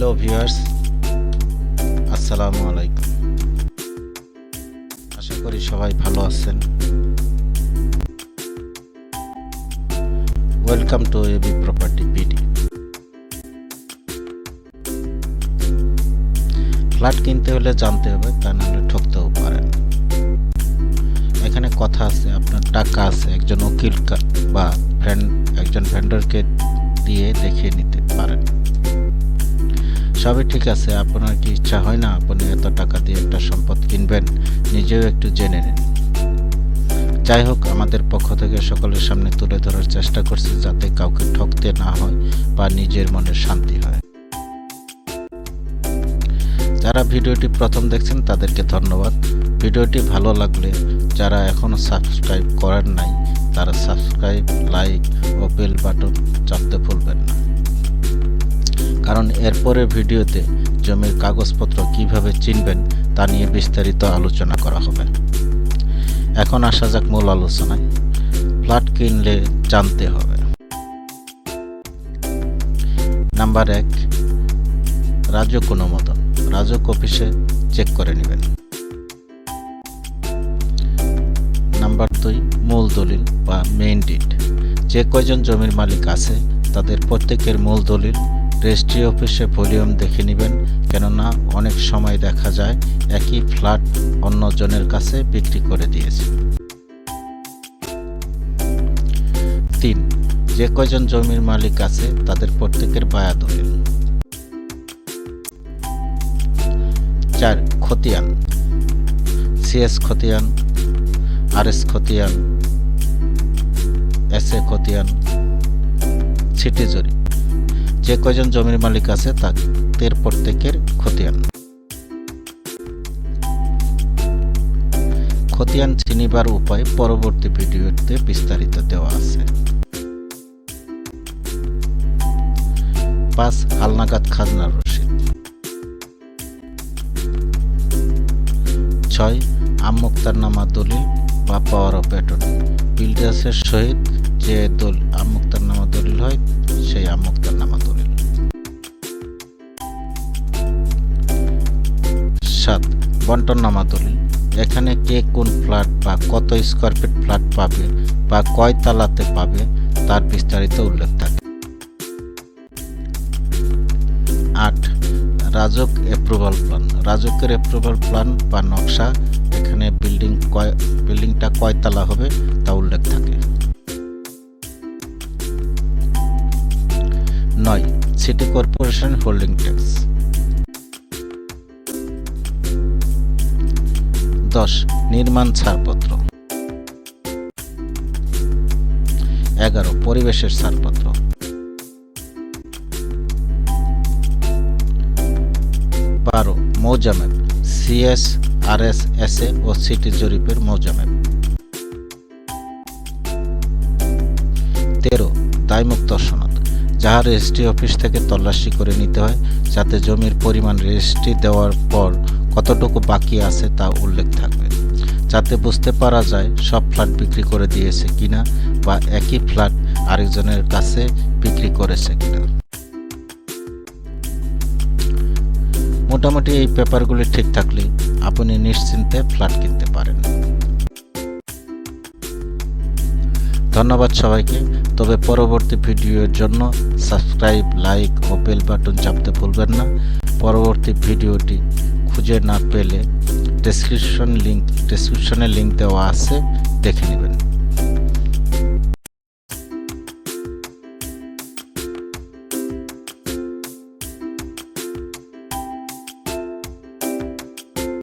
Hello viewers, আসসালামু আলাইকুম। আশা করি সবাই ভালো আছেন। Welcome to AB property PD flat কিনতে হলে জানতে হবে, তা নাহলে ঠকতেও পারেন। এখানে কথা আছে, আপনার টাকা আছে, একজন উকিল বা ফ্রেন্ড একজন ভেন্ডরকে দিয়ে দেখিয়ে নিতে পারেন। সবই ঠিক আছে, আপনার কি ইচ্ছা হয় না? আপনি এত টাকা দিয়ে একটা সম্পদ কিনবেন, নিজেও একটু জেনে নিন। যাই হোক, আমাদের পক্ষ থেকে সকলের সামনে তুলে ধরার চেষ্টা করছি যাতে কাউকে ঠকতে না হয় বা নিজের মনে শান্তি হয়। যারা ভিডিওটি প্রথম দেখছেন, তাদেরকে ধন্যবাদ। ভিডিওটি ভালো লাগলে যারা এখনও সাবস্ক্রাইব করেন নাই, তারা সাবস্ক্রাইব, লাইক ও বেল বাটন চাপতে ভুলবেন না। কারণ এরপরের ভিডিওতে জমির কাগজপত্র কীভাবে চিনবেন তা নিয়ে বিস্তারিত আলোচনা করা হবে। এখন আসা যাক মূল আলোচনায়। ফ্ল্যাট কিনলে জানতে হবে। নাম্বার এক রাজক অনুমোদন। রাজক অফিসে চেক করে নেবেন। নাম্বার দুই, মূল দলিল বা মেইন ডিট যে কয়জন জমির মালিক আছে, তাদের প্রত্যেকের মূল দলিল রেজিস্ট্রি অফিসে ভলিউম দেখে নেবেন, কেননা অনেক সময় দেখা যায় একই ফ্ল্যাট অন্য জনের কাছে বিক্রি করে দিয়েছে। তিন, যে কয়জন জমির মালিক আছে তাদের প্রত্যেকের বায়া দলিল। চার, খতিয়ান। সিএস খতিয়ান, আরএস খতিয়ান, এস এ খতিয়ান, সিটি জরি যে কয়জন জমির মালিক আছে তাদের প্রত্যেকের খতিয়ান। খতিয়ান চিনিবার উপায় পরবর্তী ভিডিওতে বিস্তারিত দেওয়া আছে। পাঁচ, হালনাগাদ খাজনার রসিদ। ছয় আমুক্তার নামা দলিল বা পাওয়ার অফ অ্যাটর্নি বিল্ডার্সের সহিত যে দল আমুক্তার নামা দলিল হয়, সেই আমুক্তার সাত, বন্টন নামা দলিল এখানে কে কোন ফ্ল্যাট বা কত স্কোয়ার ফিট ফ্ল্যাট পাবে বা কয় তালাতে পাবে, তার বিস্তারিত উল্লেখ থাকে। আট, রাজক অ্যাপ্রুভাল প্ল্যান রাজকের অ্যাপ্রুভাল প্ল্যান বা নকশা, এখানে বিল্ডিং কয় বিল্ডিংটা কয়তলা হবে তা উল্লেখ থাকে। নয় সিটি কর্পোরেশন হোল্ডিং ট্যাক্স দশ, নির্মাণ ছাড়পত্র। এগারো, পরিবেশের ছাড়পত্র। বারো মৌজামেপ CS R S S A O city জরিপের মৌজামেপ তেরো, দায়মুক্ত সনদ। যাহা রেজিস্ট্রি অফিস থেকে তল্লাশি করে নিতে হয়, যাতে জমির পরিমাণ রেজিস্ট্রি দেওয়ার পর কতটুকু বাকি আছে তা উল্লেখ থাকবে। যাতে বুঝতে পারা যায় সব ফ্ল্যাট বিক্রি করে দিয়েছে কিনা বা একই ফ্ল্যাট আরেকজনের কাছে বিক্রি করেছে কিনা। মোটামুটি এই পেপারগুলি ঠিক থাকলে আপনি নিশ্চিন্তে ফ্ল্যাট কিনতে পারেন। ধন্যবাদ সবাইকে, তবে পরবর্তী ভিডিওর জন্য সাবস্ক্রাইব, লাইক ও বেল বাটন চাপতে ভুলবেন না। পরবর্তী ভিডিওটি খুঁজে না পেলে ডেসক্রিপশন লিঙ্ক ডেসক্রিপশনে লিঙ্ক দেওয়া আছে দেখে নেবেন।